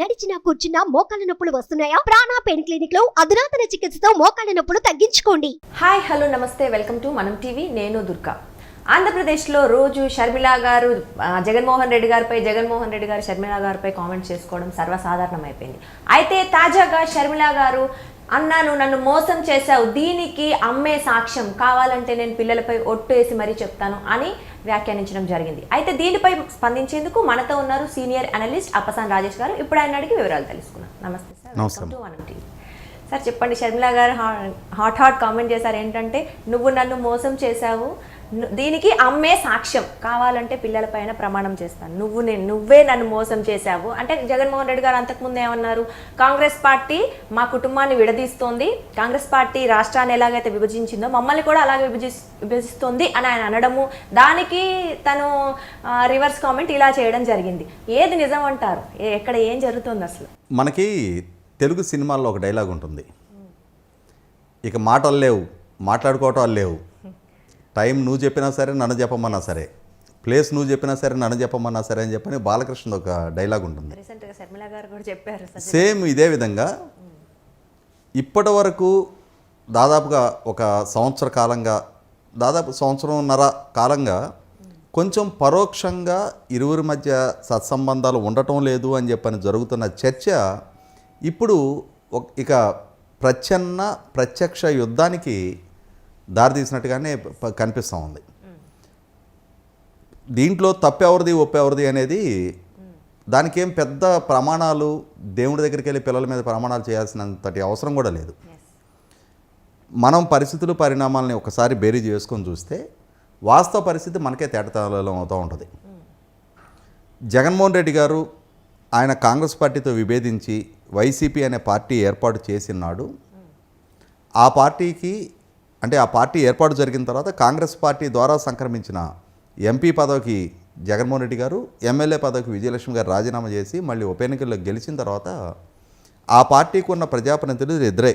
నడిచినా కూర్చున్నా మోకాళ్ళ నొప్పులు వస్తున్నాయా? ప్రాణా పెయిన్ క్లినిక్లో అధునాతన చికిత్సతో మోకాళ్ళ నొప్పులు తగ్గించుకోండి. హాయ్ హలో నమస్తే. Welcome to Manam TV. నేను దుర్గా. ఆంధ్రప్రదేశ్లో రోజు షర్మిల గారు జగన్మోహన్ రెడ్డి గారిపై జగన్మోహన్ రెడ్డి గారు షర్మిల గారిపై కామెంట్ చేసుకోవడం సర్వసాధారణం అయిపోయింది అయితే తాజాగా షర్మిల గారు అన్నాను నన్ను మోసం చేశావు దీనికి అమ్మే సాక్ష్యం కావాలంటే నేను పిల్లలపై ఒట్టు వేసి మరీ చెప్తాను అని వ్యాఖ్యానించడం జరిగింది. అయితే దీనిపై స్పందించేందుకు మనతో ఉన్నారు సీనియర్ అనలిస్ట్ అప్పసాన్ రాజేష్ గారు. ఇప్పుడు ఆయన అడిగి వివరాలు తెలుసుకున్నాం నమస్తే సార్. నమస్కారం. Welcome to Manam TV sir చెప్పండి షర్మిల గారు హాట్ హాట్ కామెంట్ చేశారు. ఏంటంటే నువ్వు నన్ను మోసం చేశావు. దీనికి అమ్మే సాక్ష్యం కావాలంటే పిల్లల పైన ప్రమాణం చేస్తాను. నువ్వు నేను నువ్వే నన్ను మోసం చేశావు. అంటే జగన్మోహన్ రెడ్డి గారు అంతకుముందు ఏమన్నారు? కాంగ్రెస్ పార్టీ మా కుటుంబాన్ని విడదీస్తోంది. కాంగ్రెస్ పార్టీ రాష్ట్రాన్ని ఎలాగైతే విభజించిందో మమ్మల్ని కూడా అలాగే విభజి విభజిస్తుంది అని ఆయన అనడము దానికి తను రివర్స్ కామెంట్ ఇలా చేయడం జరిగింది. ఏది నిజం అంటారు? ఏ- ఎక్కడ ఏం జరుగుతుంది అసలు? మనకి తెలుగు సినిమాల్లో ఒక డైలాగ్ ఉంటుంది. ఇక మాటలు లేవు మాట్లాడుకోవటాలు లేవు. టైం నువ్వు చెప్పినా సరే నన్ను చెప్పమన్నా సరే. ప్లేస్ నువ్వు చెప్పినా సరే నన్ను చెప్పమన్నా సరే అని చెప్పని బాలకృష్ణ ఒక డైలాగ్ ఉంటుంది. సేమ్ ఇదే విధంగా ఇప్పటి వరకు దాదాపుగా ఒక సంవత్సర కాలంగా దాదాపు సంవత్సరంన్నర కాలంగా కొంచెం పరోక్షంగా ఇరువురి మధ్య సత్సంబంధాలు ఉండటం లేదు అని చెప్పని జరుగుతున్న చర్చ ఇప్పుడు ఇక ప్రచ్ఛన్న ప్రత్యక్ష యుద్ధానికి దారితీసినట్టుగానే ప- కనిపిస్తూ ఉంది. దీంట్లో తప్పెవరిది ఒప్పెవరిది అనేది దానికి ఏం పెద్ద ప్రమాణాలు దేవుడి దగ్గరికి వెళ్ళి పిల్లల మీద ప్రమాణాలు చేయాల్సినంతటి అవసరం కూడా లేదు. మనం పరిస్థితులు పరిణామాలని ఒకసారి బేరీ చేసుకొని చూస్తే వాస్తవ పరిస్థితి మనకే తేటతలం అవుతూ ఉంటుంది. జగన్మోహన్ రెడ్డి గారు ఆయన కాంగ్రెస్ పార్టీతో విభేదించి వైసీపీ అనే పార్టీ ఏర్పాటు చేసినాడు. ఆ పార్టీకి అంటే ఆ పార్టీ ఏర్పాటు జరిగిన తర్వాత కాంగ్రెస్ పార్టీ ద్వారా సంక్రమించిన ఎంపీ పదవికి జగన్మోహన్ రెడ్డి గారు ఎమ్మెల్యే పదవికి విజయలక్ష్మి గారు రాజీనామా చేసి మళ్ళీ ఉప ఎన్నికల్లో గెలిచిన తర్వాత ఆ పార్టీకి ఉన్న ప్రజాప్రతినిధులు ఇద్దరే.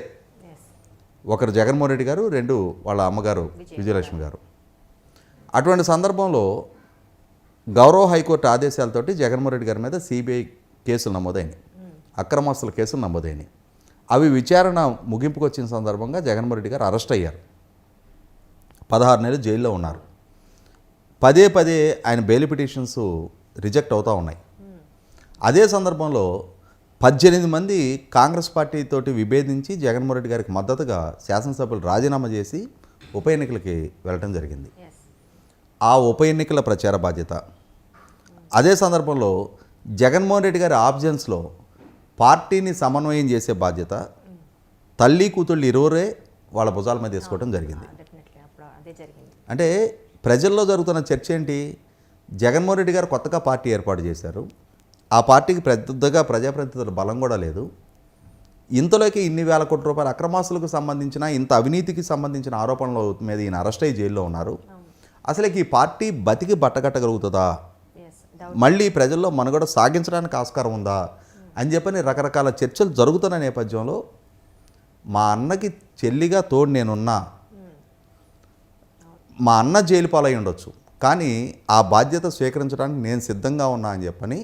ఒకరు జగన్మోహన్ రెడ్డి గారు రెండు వాళ్ళ అమ్మగారు విజయలక్ష్మి గారు. అటువంటి సందర్భంలో గౌరవ హైకోర్టు ఆదేశాలతోటి జగన్మోహన్ రెడ్డి గారి మీద సిబిఐ కేసులు నమోదైనవి అక్రమస్తుల కేసులు నమోదైనవి అవి విచారణ ముగింపుకు వచ్చిన సందర్భంగా జగన్మోహన్ రెడ్డి గారు అరెస్ట్ అయ్యారు. పదహారు నెలలు జైల్లో ఉన్నారు. పదే పదే ఆయన బెయిల్ పిటిషన్స్ రిజెక్ట్ అవుతూ ఉన్నాయి. అదే సందర్భంలో పద్దెనిమిది మంది కాంగ్రెస్ పార్టీతోటి విభేదించి జగన్మోహన్ రెడ్డి గారికి మద్దతుగా శాసనసభ్యులు రాజీనామా చేసి ఉప ఎన్నికలకి వెళ్ళటం జరిగింది. ఆ ఉప ఎన్నికల ప్రచార బాధ్యత. అదే సందర్భంలో జగన్మోహన్ రెడ్డి గారి ఆబ్జెన్స్లో పార్టీని సమన్వయం చేసే బాధ్యత తల్లి కూతుళ్ళు ఇరువురే వాళ్ళ భుజాల మీద వేసుకోవడం జరిగింది. జరిగింది. అంటే ప్రజల్లో జరుగుతున్న చర్చ ఏంటి? జగన్మోహన్ రెడ్డి గారు కొత్తగా పార్టీ ఏర్పాటు చేశారు. ఆ పార్టీకి పెద్దగా ప్రజాప్రతినిధుల బలం కూడా లేదు. ఇంతలోకి ఇన్ని వేల కోట్ల రూపాయల అక్రమాస్తులకు సంబంధించిన ఇంత అవినీతికి సంబంధించిన ఆరోపణల మీద ఈయన అరెస్ట్ అయ్యి జైల్లో ఉన్నారు. అసలు ఈ పార్టీ బతికి బట్టగట్టగలుగుతుందా మళ్ళీ ప్రజల్లో మనుగడ సాగించడానికి ఆస్కారం ఉందా? అని చెప్పని రకరకాల చర్చలు జరుగుతున్న నేపథ్యంలో మా అన్నకి చెల్లిగా తోడు నేనున్నా మా అన్న జైలు పాలై ఉండొచ్చు. కానీ ఆ బాధ్యత స్వీకరించడానికి నేను సిద్ధంగా ఉన్నా అని చెప్పని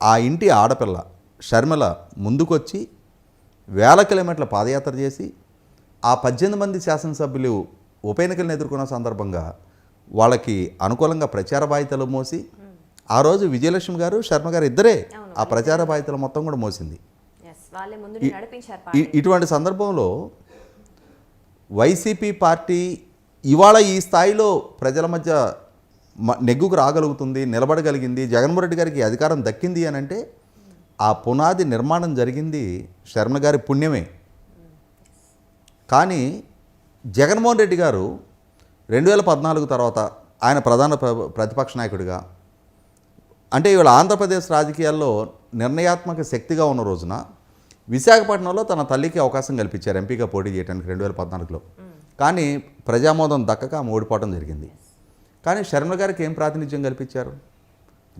ఆ ఇంటి ఆడపిల్ల షర్మిల ముందుకొచ్చి వేల కిలోమీటర్ల పాదయాత్ర చేసి ఆ పద్దెనిమిది మంది శాసనసభ్యులు ఉప ఎన్నికలను ఎదుర్కొన్న సందర్భంగా వాళ్ళకి అనుకూలంగా ప్రచార బాధ్యతలు మోసి ఆ రోజు విజయలక్ష్మి గారు శర్మ గారు ఇద్దరే ఆ ప్రచార బాధ్యతలు మొత్తం కూడా మోసింది. ఇటువంటి సందర్భంలో వైసీపీ పార్టీ ఇవాళ ఈ స్థాయిలో ప్రజల మధ్య మ- నెగ్గుకు రాగలుగుతుంది నిలబడగలిగింది. జగన్మోహన్ రెడ్డి గారికి అధికారం దక్కింది అని అంటే ఆ పునాది నిర్మాణం జరిగింది శర్మ గారి పుణ్యమే. కానీ జగన్మోహన్ రెడ్డి గారు రెండు వేల పద్నాలుగు తర్వాత ఆయన ప్రధాన ప్ర- ప్రతిపక్ష నాయకుడిగా అంటే ఇవాళ ఆంధ్రప్రదేశ్ రాజకీయాల్లో నిర్ణయాత్మక శక్తిగా ఉన్న రోజున విశాఖపట్నంలో తన తల్లికి అవకాశం కల్పించారు ఎంపీగా పోటీ చేయడానికి రెండు వేల పద్నాలుగులో. కానీ ప్రజామోదం దక్కక ఆమె ఓడిపోవడం జరిగింది. కానీ శర్మ గారికి ఏం ప్రాతినిధ్యం కల్పించారు?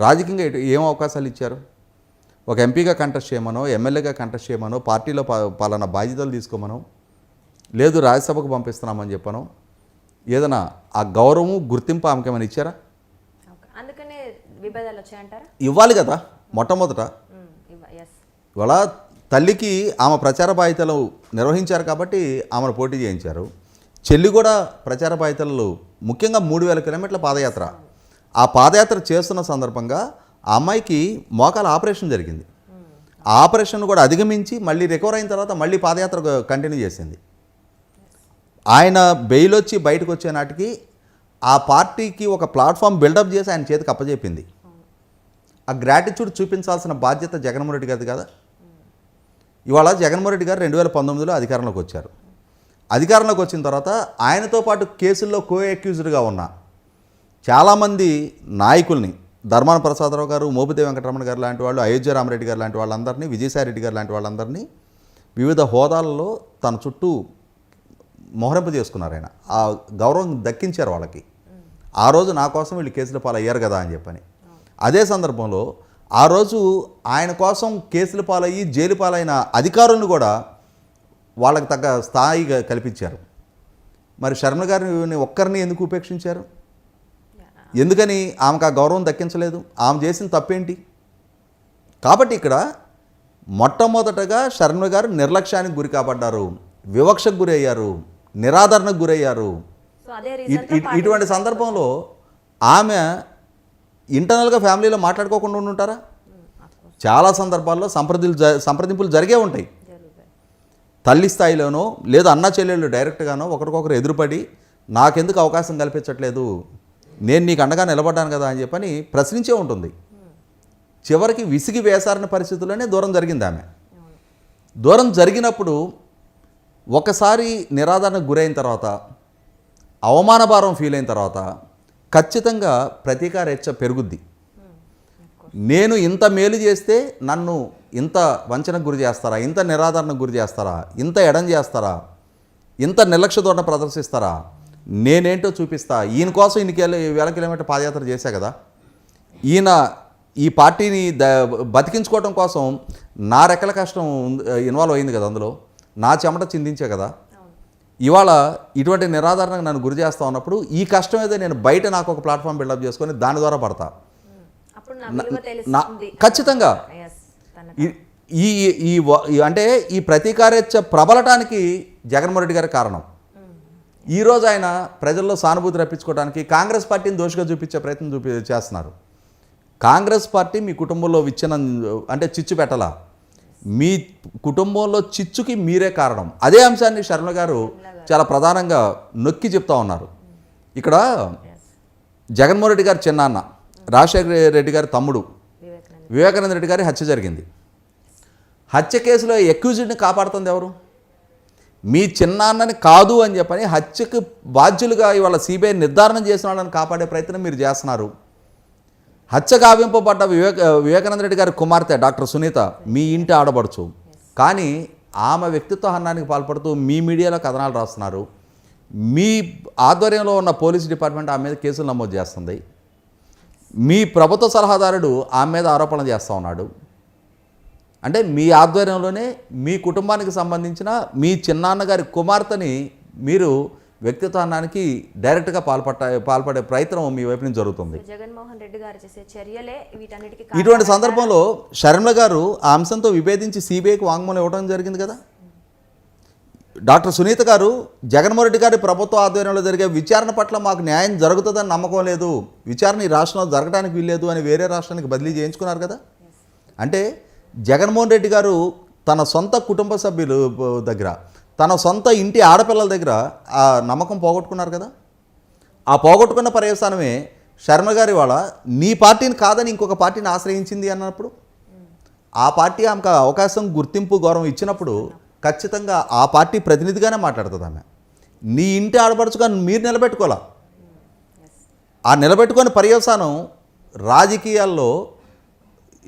రాజకీయంగా ఏం అవకాశాలు ఇచ్చారు? ఒక ఎంపీగా కంటెస్ట్ చేయమనో ఎమ్మెల్యేగా కంటెస్ట్ చేయమనో పార్టీలో పలానా బాధ్యతలు తీసుకోమనో లేదు రాజ్యసభకు పంపిస్తున్నామని చెప్పనో ఏదైనా ఆ గౌరవం గుర్తింపు ఆమెకి ఏమైనా ఇచ్చారా? అందుకనే విభేదాలు వచ్చాయంటారా? ఇవ్వాలి కదా మొట్టమొదట. ఇవాళ తల్లికి ఆమె ప్రచార బాధ్యతలు నిర్వహించారు కాబట్టి ఆమెను పోటీ చేయించారు. చెల్లి కూడా ప్రచార బాధ్యతలు ముఖ్యంగా మూడు వేల కిలోమీటర్ల పాదయాత్ర. ఆ పాదయాత్ర చేస్తున్న సందర్భంగా ఆ అమ్మాయికి మోకాల ఆపరేషన్ జరిగింది. ఆ ఆపరేషన్ కూడా అధిగమించి మళ్ళీ రికవర్ అయిన తర్వాత మళ్ళీ పాదయాత్ర కంటిన్యూ చేసింది. ఆయన బెయిల్ వచ్చి బయటకు వచ్చే నాటికి ఆ పార్టీకి ఒక ప్లాట్ఫామ్ బిల్డప్ చేసి ఆయన చేతికి అప్పజెప్పింది. ఆ గ్రాటిట్యూడ్ చూపించాల్సిన బాధ్యత జగన్మోహన్ రెడ్డి గారిది కదా? ఇవాళ జగన్మోహన్ రెడ్డి గారు రెండు వేల పంతొమ్మిదిలో అధికారంలోకి వచ్చారు అధికారంలోకి వచ్చిన తర్వాత ఆయనతో పాటు కేసుల్లో కో అక్యూజ్డ్గా ఉన్న చాలామంది నాయకుల్ని ధర్మాన ప్రసాదరావు గారు మోపిదేవి వెంకటరమణ గారు లాంటి వాళ్ళు అయోధ్య రామరెడ్డి గారు లాంటి వాళ్ళందరినీ విజయసాయి రెడ్డి గారు లాంటి వాళ్ళందరినీ వివిధ హోదాలలో తన చుట్టూ మొహరింప చేసుకున్నారు ఆయన. ఆ గౌరవం దక్కించారు వాళ్ళకి. ఆ రోజు నా కోసం వీళ్ళు కేసుల పాలయ్యారు కదా అని చెప్పని. అదే సందర్భంలో ఆ రోజు ఆయన కోసం కేసుల పాలయ్యి జైలు పాలైన అధికారులను కూడా వాళ్ళకి తగ్గ స్థాయిగా కల్పించారు. మరి శర్మ గారిని ఒక్కరిని ఎందుకు ఉపేక్షించారు? ఎందుకని ఆమెకు ఆ గౌరవం దక్కించలేదు? ఆమె చేసిన తప్పేంటి? కాబట్టి ఇక్కడ మొట్టమొదటగా శర్మ గారు నిర్లక్ష్యానికి గురి కాబడ్డారు వివక్షకు గురి అయ్యారు నిరాదరణకు గురయ్యారు. ఇటువంటి సందర్భంలో ఆమె ఇంటర్నల్గా ఫ్యామిలీలో మాట్లాడుకోకుండా ఉండి ఉంటారా చాలా సందర్భాల్లో సంప్రదింపులు జరిగే ఉంటాయి. తల్లి స్థాయిలోనో లేదా అన్న చెల్లెళ్ళు డైరెక్ట్గానో ఒకరికొకరు ఎదురుపడి నాకెందుకు అవకాశం కల్పించట్లేదు? నేను నీకు అండగా నిలబడ్డాను కదా అని చెప్పని ప్రశ్నించే ఉంటుంది. చివరికి విసిగి వేసారిన పరిస్థితుల్లోనే దూరం జరిగింది ఆమె. దూరం జరిగినప్పుడు ఒకసారి నిరాదరణకు గురైన తర్వాత అవమాన భారం ఫీల్ అయిన తర్వాత ఖచ్చితంగా ప్రతీకార హెచ్చ పెరుగుద్ది. నేను ఇంత మేలు చేస్తే నన్ను ఇంత వంచనకు గురి చేస్తారా? ఇంత నిరాదరణకు గురి చేస్తారా? ఇంత ఎడం చేస్తారా? ఇంత నిర్లక్ష్య ధోరణ ప్రదర్శిస్తారా? నేనేంటో చూపిస్తా. ఈయన కోసం ఇన్ని కిలో వేల కిలోమీటర్ పాదయాత్ర చేశా కదా. ఈయన ఈ పార్టీని ద బతికించుకోవడం కోసం నా రెక్కల కష్టం ఇన్వాల్వ్ అయింది కదా అందులో. నా చెమట చిందించే కదా. ఇవాళ ఇటువంటి నిరాధారణకు నన్ను గురి చేస్తా ఉన్నప్పుడు ఈ కష్టం ఏదో నేను బయట నాకు ఒక ప్లాట్ఫామ్ బిల్డప్ చేసుకొని దాని ద్వారా పడతా. ఖచ్చితంగా. ఈ ఈ అంటే ఈ ప్రతీకారేచ్ఛ ప్రబలటానికి జగన్మోహన్ రెడ్డి గారి కారణం. ఈరోజు ఆయన ప్రజల్లో సానుభూతి రప్పించుకోవడానికి కాంగ్రెస్ పార్టీని దోషిగా చూపించే ప్రయత్నం చూపి చేస్తున్నారు. కాంగ్రెస్ పార్టీ మీ కుటుంబంలో విచ్ఛిన్నం అంటే చిచ్చు పెట్టలా. మీ కుటుంబంలో చిచ్చుకి మీరే కారణం. అదే అంశాన్ని శర్మ గారు చాలా ప్రధానంగా నొక్కి చెప్తా ఉన్నారు. ఇక్కడ జగన్మోహన్ రెడ్డి గారి చిన్నాన్న రాజశేఖర రెడ్డి గారి తమ్ముడు వివేకానంద రెడ్డి గారి హత్య జరిగింది. హత్య కేసులో ఎక్యూజ్డ్ని కాపాడుతుంది ఎవరు? మీ చిన్నాన్నని కాదు అని చెప్పని హత్యకు బాధ్యులుగా ఇవాళ సిబిఐ నిర్ధారణ చేసిన వాళ్ళని కాపాడే ప్రయత్నం మీరు చేస్తున్నారు. హత్య కావింపబడ్డ వివేక వివేకానంద రెడ్డి గారి కుమార్తె డాక్టర్ సునీత మీ ఇంటి ఆడబడుచు కానీ ఆమె వ్యక్తిత్వ హన్నానికి పాల్పడుతూ మీ మీడియాలో కథనాలు రాస్తున్నారు. మీ ఆధ్వర్యంలో ఉన్న పోలీస్ డిపార్ట్మెంట్ ఆమె మీద కేసులు నమోదు చేస్తుంది. మీ ప్రభుత్వ సలహాదారుడు ఆమె మీద ఆరోపణలు చేస్తూ ఉన్నాడు. అంటే మీ ఆధ్వర్యంలోనే మీ కుటుంబానికి సంబంధించిన మీ చిన్నాన్న గారి కుమార్తెని మీరు వ్యక్తిత్వానికి డైరెక్ట్గా పాల్పట్ట పాల్పడే ప్రయత్నం మీ వైపు నుంచి జరుగుతుంది. జగన్మోహన్ రెడ్డి గారు చేసే చర్యలే వీటన్నిటికీ ఇటువంటి సందర్భంలో షర్మిల గారు ఆ అంశంతో విభేదించి సిబిఐకి వాంగ్మూలం ఇవ్వడం జరిగింది కదా? డాక్టర్ సునీత గారు జగన్మోహన్ రెడ్డి గారి ప్రభుత్వ ఆధ్వర్యంలో జరిగే విచారణ పట్ల మాకు న్యాయం జరుగుతుందని నమ్మకం లేదు. విచారణ ఈ రాష్ట్రంలో జరగడానికి వీల్లేదు అని వేరే రాష్ట్రానికి బదిలీ చేయించుకున్నారు కదా? అంటే జగన్మోహన్ రెడ్డి గారు తన సొంత కుటుంబ సభ్యులు దగ్గర తన సొంత ఇంటి ఆడపిల్లల దగ్గర ఆ నమ్మకం పోగొట్టుకున్నారు కదా? ఆ పోగొట్టుకున్న పర్యవసానమే శర్మ గారి వాళ్ళ నీ పార్టీని కాదని ఇంకొక పార్టీని ఆశ్రయించింది అన్నప్పుడు? ఆ పార్టీ ఆమెకు అవకాశం గుర్తింపు గౌరవం ఇచ్చినప్పుడు ఖచ్చితంగా ఆ పార్టీ ప్రతినిధిగానే మాట్లాడుతుంది ఆమె. నీ ఇంటి ఆడపడుచుగా మీరు నిలబెట్టుకోవాలా? ఆ నిలబెట్టుకునే పర్యవసానం రాజకీయాల్లో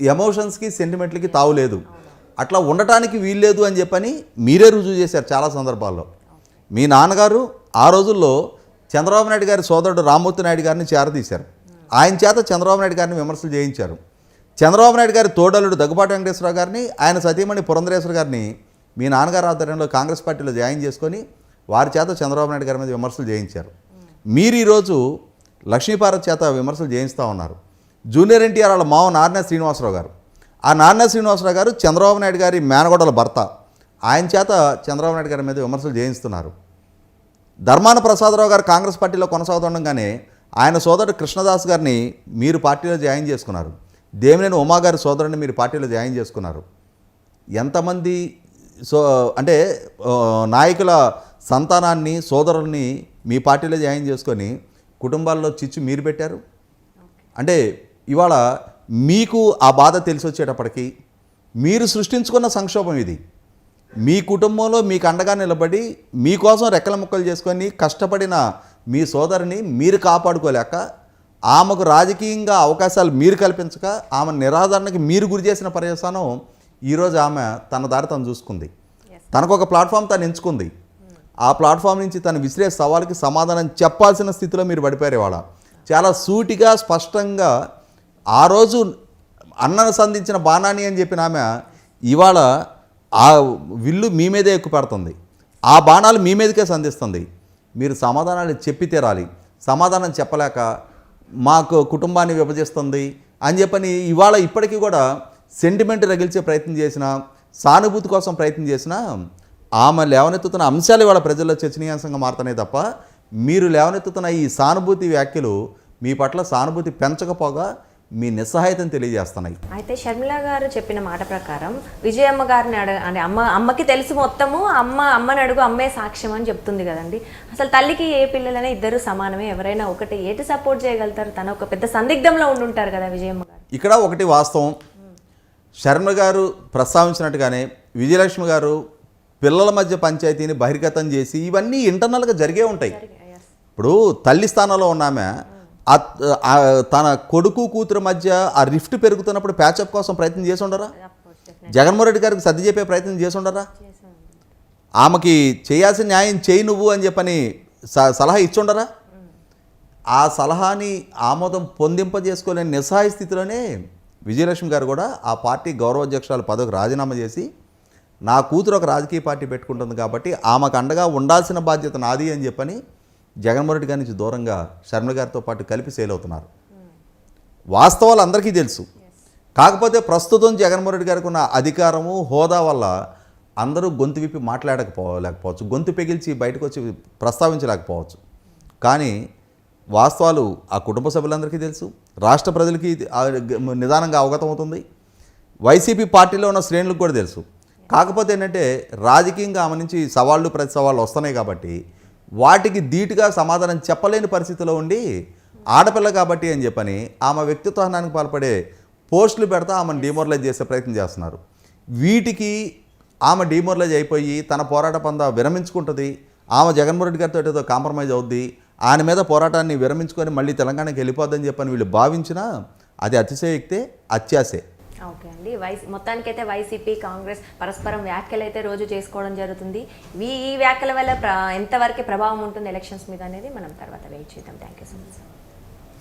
ఎమోషన్స్కి సెంటిమెంట్లకి తావులేదు అట్లా ఉండటానికి వీల్లేదు అని చెప్పని మీరే రుజువు చేశారు చాలా సందర్భాల్లో. మీ నాన్నగారు ఆ రోజుల్లో చంద్రబాబు నాయుడు గారి సోదరుడు రామ్మూర్తి నాయుడు గారిని చేరదీశారు. ఆయన చేత చంద్రబాబు నాయుడు గారిని విమర్శలు చేయించారు. చంద్రబాబు నాయుడు గారి తోడలుడు దగ్గుబాటి వెంకటేశ్వరరావు గారిని ఆయన సతీమణి పురంధరేశ్వర గారిని మీ నాన్నగారు ఆధ్వర్యంలో కాంగ్రెస్ పార్టీలో జాయిన్ చేసుకొని వారి చేత చంద్రబాబు నాయుడు గారి మీద విమర్శలు చేయించారు. మీరు ఈరోజు లక్ష్మీపార్వతి చేత విమర్శలు చేయిస్తూ ఉన్నారు. జూనియర్ ఎన్టీఆర్ వాళ్ళ మావ నారాయణ శ్రీనివాసరావు గారు. ఆ నారాయణ శ్రీనివాసరావు గారు చంద్రబాబు నాయుడు గారి మేనగోడల భర్త. ఆయన చేత చంద్రబాబు నాయుడు గారి మీద విమర్శలు చేయిస్తున్నారు ధర్మాన ప్రసాదరావు గారు కాంగ్రెస్ పార్టీలో కొనసాగుతుండగానే ఆయన సోదరుడు కృష్ణదాస్ గారిని మీరు పార్టీలో జాయిన్ చేసుకున్నారు. దేవినేని ఉమా గారి సోదరుని మీరు పార్టీలో జాయిన్ చేసుకున్నారు. ఎంతమంది సో అంటే నాయకుల సంతానాన్ని సోదరుల్ని మీ పార్టీలో జాయిన్ చేసుకొని కుటుంబాల్లో చిచ్చు మీరు పెట్టారు? అంటే ఇవాళ మీకు ఆ బాధ తెలిసి వచ్చేటప్పటికి మీరు సృష్టించుకున్న సంక్షోభం ఇది. మీ కుటుంబంలో మీకు అండగా నిలబడి మీకోసం రెక్కల ముక్కలు చేసుకొని కష్టపడిన మీ సోదరిని మీరు కాపాడుకోలేక ఆమెకు రాజకీయంగా అవకాశాలు మీరు కల్పించక ఆమె నిరాదరణకి మీరు గురి చేసిన పర్యవసానం ఈరోజు ఆమె తన దారి తను చూసుకుంది. తనకు ఒక ప్లాట్ఫామ్ తను ఎంచుకుంది. ఆ ప్లాట్ఫామ్ నుంచి తను విసిరే సవాల్కి సమాధానం చెప్పాల్సిన స్థితిలో మీరు పడిపోయారు ఇవాళ. చాలా సూటిగా స్పష్టంగా ఆ రోజు అన్నను సంధించిన బాణాని అని చెప్పిన ఆమె ఇవాళ ఆ విల్లు మీ మీదే ఎక్కువ పెడుతుంది. ఆ బాణాలు మీ మీదకే సంధిస్తుంది. మీరు సమాధానాలు చెప్పి తీరాలి. సమాధానం చెప్పలేక మాకు కుటుంబాన్ని విభజిస్తుంది అని చెప్పని ఇవాళ ఇప్పటికీ కూడా సెంటిమెంట్ రగిల్చే ప్రయత్నం చేసిన సానుభూతి కోసం ప్రయత్నం చేసిన ఆమె లేవనెత్తుతున్న అంశాలు ఇవాళ ప్రజల్లో చర్చనీయాంశంగా మారుతున్నాయి తప్ప మీరు లేవనెత్తుతున్న ఈ సానుభూతి వ్యాఖ్యలు మీ పట్ల సానుభూతి పెంచకపోగా మీ నిస్సహాయతను తెలియజేస్తున్నాయి. అయితే షర్మిల గారు చెప్పిన మాట ప్రకారం విజయమ్మ గారిని అడగ అంటే అమ్మ అమ్మకి తెలుసు మొత్తము అమ్మ అమ్మని అడుగు అమ్మే సాక్ష్యం అని చెప్తుంది కదండి. అసలు తల్లికి ఏ పిల్లలైనా ఇద్దరు సమానమే ఎవరైనా ఒకటి ఏటి సపోర్ట్ చేయగలుగుతారు? తన ఒక పెద్ద సందిగ్ధంలో ఉండుంటారు కదా విజయమ్మ గారు. ఇక్కడ ఒకటి వాస్తవం. శర్మ గారు ప్రస్తావించినట్టుగానే విజయలక్ష్మి గారు పిల్లల మధ్య పంచాయతీని బహిర్గతం చేసి ఇవన్నీ ఇంటర్నల్గా జరిగే ఉంటాయి. ఇప్పుడు తల్లి స్థానంలో ఉన్నామె తన కొడుకు కూతురు మధ్య ఆ రిఫ్ట్ పెరుగుతున్నప్పుడు ప్యాచప్ కోసం ప్రయత్నం చేసి ఉండరా జగన్మోహన్ రెడ్డి గారికి సర్ది చెప్పే ప్రయత్నం చేసి ఉండరా ఆమెకి చేయాల్సిన న్యాయం చేయి నువ్వు అని చెప్పని స- సలహా ఇచ్చుండరా? ఆ సలహాని ఆమోదం పొందింపజేసుకోలేని నిస్సహాయ స్థితిలోనే విజయలక్ష్మి గారు కూడా ఆ పార్టీ గౌరవాధ్యక్షురాలు పదవికి రాజీనామా చేసి నా కూతురు ఒక రాజకీయ పార్టీ పెట్టుకుంటుంది కాబట్టి ఆమెకు అండగా ఉండాల్సిన బాధ్యత నాది అని చెప్పని జగన్మోహన్ రెడ్డి గారి నుంచి దూరంగా శర్మ గారితో పాటు కలిపి సేల్ అవుతున్నారు. వాస్తవాలు అందరికీ తెలుసు. కాకపోతే ప్రస్తుతం జగన్మోహన్ రెడ్డి గారికి ఉన్న అధికారము హోదా వల్ల అందరూ గొంతు విప్పి మాట్లాడకపోలేకపోవచ్చు. గొంతు పెగిల్చి బయటకు వచ్చి ప్రస్తావించలేకపోవచ్చు. కానీ వాస్తవాలు ఆ కుటుంబ సభ్యులందరికీ తెలుసు. రాష్ట్ర ప్రజలకి నిదానంగా అవగతం అవుతుంది వైసీపీ పార్టీలో ఉన్న శ్రేణులకు కూడా తెలుసు. కాకపోతే ఏంటంటే రాజకీయంగా ఆమె నుంచి సవాళ్ళు ప్రతి సవాళ్ళు వస్తున్నాయి కాబట్టి వాటికి ధీటుగా సమాధానం చెప్పలేని పరిస్థితిలో ఉండి ఆడపిల్ల కాబట్టి అని చెప్పని ఆమె వ్యక్తిత్వానికి పాల్పడే పోస్టులు పెడతా ఆమెను డిమోరలైజ్ చేసే ప్రయత్నం చేస్తున్నారు. వీటికి ఆమె డిమోరలైజ్ అయిపోయి తన పోరాట పంద విరమించుకుంటుంది. ఆమె జగన్మోహన్ రెడ్డి గారితో ఏదో కాంప్రమైజ్ అవుద్ది. ఆయన మీద పోరాటాన్ని విరమించుకొని మళ్ళీ తెలంగాణకి వెళ్ళిపోద్దని చెప్పని వీళ్ళు భావించినా అది అతిశయక్తే అత్యాసే ఓకే అండి. వైసీ మొత్తానికైతే వైసీపీ కాంగ్రెస్ పరస్పరం వ్యాఖ్యలు అయితే రోజు చేసుకోవడం జరుగుతుంది. ఈ ఈ వ్యాఖ్యల వల్ల ఎంతవరకు ప్రభావం ఉంటుంది ఎలక్షన్స్ మీద అనేది మనం తర్వాత వెయిట్ చేద్దాం. Thank you so much.